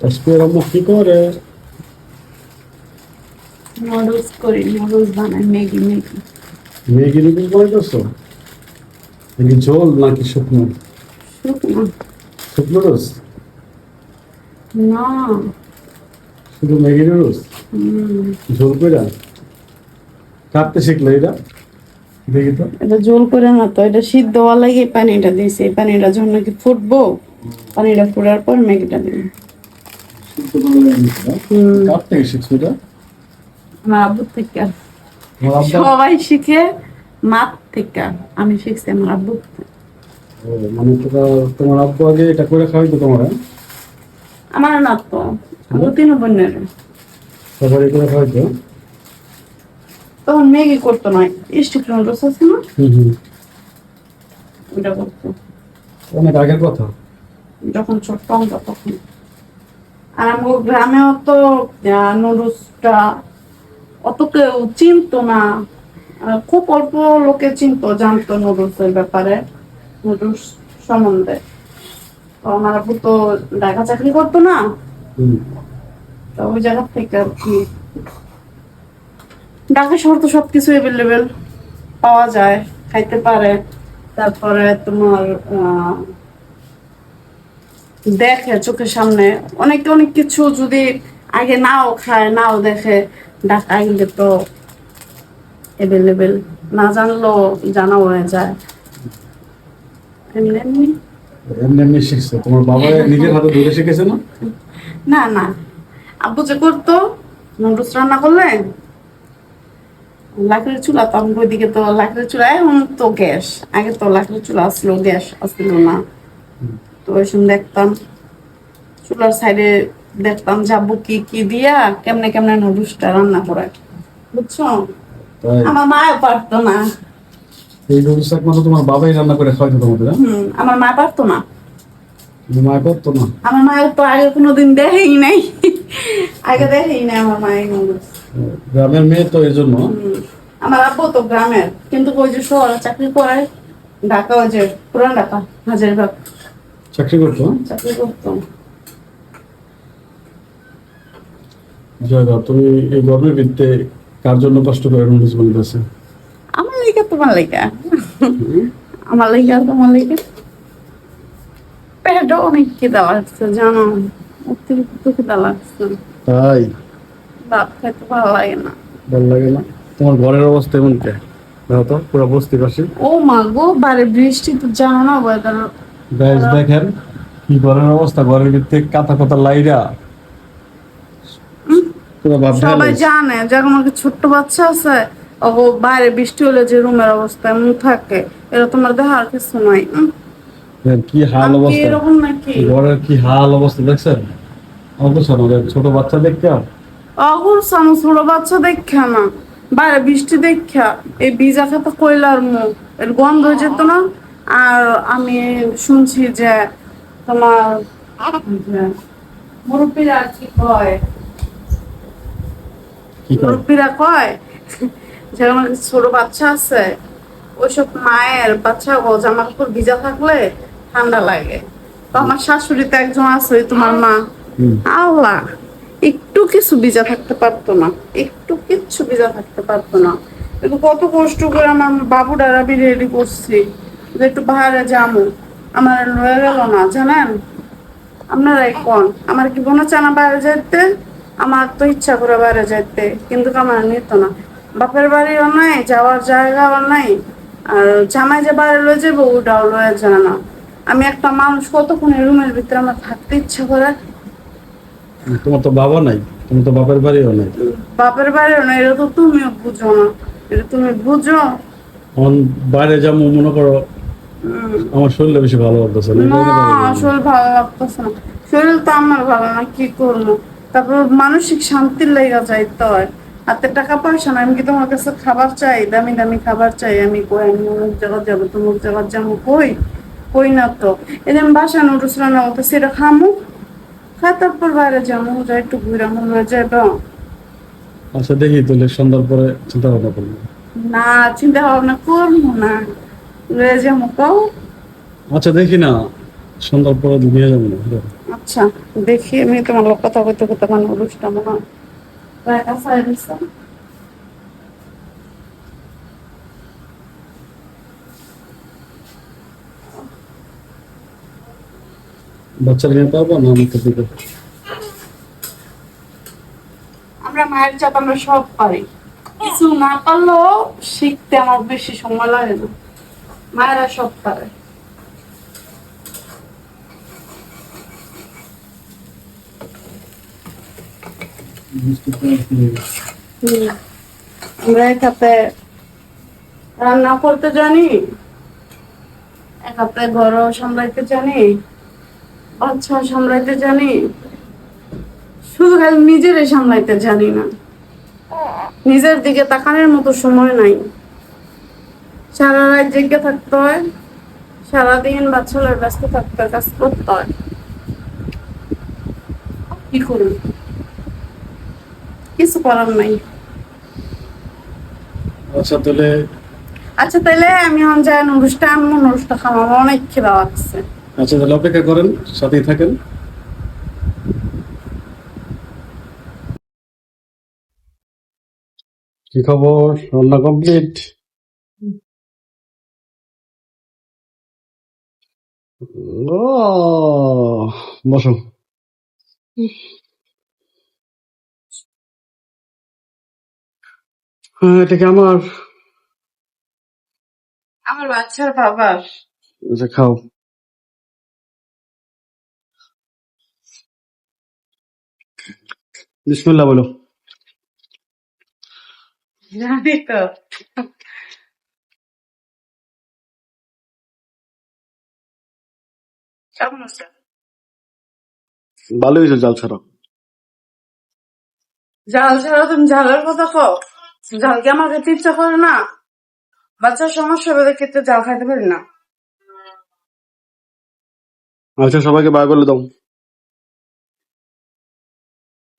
তাসপির আম্মু কি করে নুডলস করি নুডলস বানাই ম্যাগি ম্যাগি ম্যাগি নুডলস বানাইতেছো নাকি ঝোল নাকি শুকনো শুকনো শুকনো রোজ না শুধু ম্যাগি নুডলস ঝোল করে কাটতে শিখলে এটা দেখি তো এটা জোল করে না তো এটা সিদ্ধ হওয়ার লাগে পানিটা দিয়েছি পানিটা যখন নাকি ফুটবো পানিটা ফুটার পর ম্যাগিটা দিবি হ্যাঁ? হুম। কার থেকে শিখছো এটা? আমার আব্বুর থেকে। সবাই শিখে মাত থেকে। আমি শিখছি আমার আব্বু মানে তোমার তোমার আব্বু আগে এটা করে খাওয়াইতো তোমার হ্যাঁ? আমার না তো আব্বু তিন বোনের। সবারই করে খাওয়াইতো? তখন ম্যাগি করতো না স্টিক নুডলস আছে না? হুম হুম। ওইটা করতো। অনেক আগের কথা। যখন ছোট্ট আমরা তখন। আর আমার গ্রামেও তো নুডলসটা অত কেউ চিনতো না। খুব অল্প লোকে চিনতো জানতো নুডলসের ব্যাপারে নুডলস সম্বন্ধে। আমার আব্বু তো ঢাকা চাকরি করতো না। তো ওই জায়গা থেকে আর কি। ঢাকা শহর তো সবকিছু অ্যাভেলেবেল পাওয়া যায় খাইতে পারে। তারপরে তোমার আহ, দেখে চোখের সামনে অনেকে অনেক কিছু যদি আগে নাও খায় নাও দেখে ঢাকা গেলে তো অ্যাভেলেবেল না জানলেও জানা হয়ে যায়। এমনি এমনি। এমনি এমনি শিখছো। তোমার বাবা নিজের হাতে ধরে শিখেছে না? না না। আব্বু যে করতো নুডলস রান্না করলে লাকড়ির চুলা তো আমি ওইদিকে তো লাকড়ির চুলা এখন তো গ্যাস। আগে তো লাকড়ির চুলা আসলো গ্যাস আসছিল না। তো ওই দেখতাম চুলার সাইডে দেখতাম যে আব্বু কি কি দিয়া কেমনে কেমনে নুডলসটা রান্না করে। বুঝছ? আমার মাও পারতো না। এই নুডলস একমাত্র তোমার বাবাই রান্না করে খাওয়াইতো তোমাদের হ্যাঁ? হুম আমার মা পারতো না। মা করতো না? আমার তো আগে কোনোদিন দেখেই নাই। আগে দেখেই নাই আমার মায়ের নুডলস গ্রামের মেয়ে তো জন্য। আমার আব্বু তো গ্রামের কিন্তু ওই যে শহরে চাকরি করে ঢাকা ওই যে পুরান ঢাকা হাজারবাগ। চাকরি করতো? চাকরি করতো। জয়দা তুমি এই ভিত্তে কার জন্য কষ্ট করে বানাইতেছে আমার লেগে তোমার লেগে। আমার আর তোমার পেটও অনেক খিদা লাগছে জানো? অতিরিক্ত খিদা লাগছে। তাই? ভাত খাইতে ভালো লাগে না। ভালো লাগে না? তোমার ঘরের অবস্থা এমন কে? তো পুরো বস্তি পাশে। ও মা গো বারে বৃষ্টি তো জানো না ওয়েদার গাইজ দেখেন কি ঘরের অবস্থা ঘরের ভিত্তে কাঁথা কাঁথা লাইরা। সবাই জানে ছোট্ট বাচ্চা আছে ও বাইরে বৃষ্টি হলে যে রুমের অবস্থা এমন থাকে এটা তোমার দেখার কিছু নাই কি হাল অবস্থা। এরকম নাকি? ঘরের কি হাল অবস্থা দেখছেন? অবশ্য ছোট বাচ্চা দেখতে অগুর ছোট বাচ্চা দেখা না বাইরে বৃষ্টি দেখা এই ভিজা খাতা কইলার মুখ এর গন্ধ হয়ে যেত না। আর আমি শুনছি যে তোমার মুরব্বীরা কি কয়? মুরব্বীরা কয়? যে ছোট বাচ্চা আছে ওইসব মায়ের বাচ্চা গো জামা কাপড় ভিজা থাকলে ঠান্ডা লাগে। তো আমার শাশুড়িতে একজন আছে তোমার মা। আল্লাহ একটু কিছু ভিজা থাকতে পারতো না একটু কিচ্ছু ভিজা থাকতে পারতো না। কিন্তু কত কষ্ট করে আমার বাবুটার আমি রেডি করছি। একটু বাইরে যাব। আমার লয়ে গেল না জানেন? আপনারাই কোন? আমার কি মনে চায় না বাইরে যেতে আমার তো ইচ্ছা করে বাইরে যেতে কিন্তু আমার নিত না। বাপের বাড়িও নাই যাওয়ার জায়গাও নাই। আর জামাই যে বাইরে লয়ে যাব ওটাও লয়ে যায় না। আমি একটা মানুষ কতক্ষণ রুমের ভিতরে আমার থাকতে ইচ্ছা করে? তোমার তো বাবা নাই তুমি তো বাপের বাড়িও নাই। বাপের বাড়িও না এটা তো তুমিও বুঝো না। এটা তুমি বুঝো? বাইরে যাব মনে করো আমার শরীরটা বেশি ভালো লাগতেছে না না শরীর ভালো লাগতেছে না। শরীর তো আমার ভালো না কি করব? তারপর মানসিক শান্তির লেগে হয়। হাতে টাকা পয়সা না আমি কি তোমার কাছে খাবার চাই? দামি দামি খাবার চাই। আমি কই আমি অমুক জায়গা যাব তমুক জায়গা যাব কই? কই না তো। আমি বাসা করতে সেটা খামু? খা তারপর বাইরে যাব একটু ঘুরে মনে হয় যাব আচ্ছা দেখি তাহলে সন্ধ্যার পরে চিন্তা ভাবনা করব। না চিন্তা ভাবনা করব না। লয়ে যাব কও আচ্ছা দেখি না। সন্ধ্যার পরে নিয়ে যাব না। আচ্ছা দেখি আমি তোমার লোক কথা কইতে কইতে মানে মনে হয়। দিছে। বাচ্চারা নিয়ে পারব না আমাকে দিবে? আমরা মায়ের চাপ আমরা সব পারি। কিছু না পারলেও শিখতে আমার বেশি সময় লাগে না। মায়েরা সব পারে। রান্না করতে জানি, এক হাতে ঘর সামলাইতে জানি, বাচ্চা সামলাইতে জানি, শুধু খালি নিজেরই সামলাইতে জানি না। নিজের দিকে তাকানোর মতো সময় নাই। সারা রাত জেগে থাকতে হয় সারাদিন বাচ্চাদের ব্যস্ত থাকতে হয়, কাজ করতে হয়। কি করুন কিছু করার নাই। আচ্ছা তাহলে আচ্ছা তাহলে আমি এখন যাই আম্মু নুরুসটা খাওয়া আমার অনেক খিদা লাগছে। আচ্ছা তাহলে অপেক্ষা করেন সাথেই থাকেন। কি খবর? রান্না কমপ্লিট বসো হ্যাঁ এটা কি আমার আমার বাচ্চার বাবার আচ্ছা খাও বিসমিল্লাহ বলো জানি তো ভালো হয়েছে জাল ছাড়া। জাল ছাড়া তুমি জালের কথা কও? জাল কি আমার খেতে ইচ্ছা করে না? বাচ্চার সমস্যা ক্ষেত্রে জাল খাইতে পারি না। আচ্ছা সবাইকে বাই বলে দাও।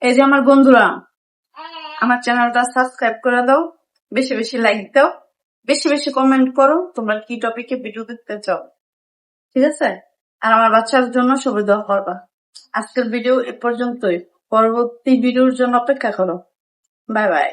এই যে আমার বন্ধুরা আমার চ্যানেলটা সাবস্ক্রাইব করে দাও বেশি বেশি লাইক দাও বেশি বেশি কমেন্ট করো তোমরা কি টপিকে ভিডিও দেখতে চাও? ঠিক আছে? আর আমার বাচ্চার জন্য সবাই দোয়া করবা। আজকের ভিডিও এ পর্যন্তই। পরবর্তী ভিডিওর জন্য অপেক্ষা করো। Bye bye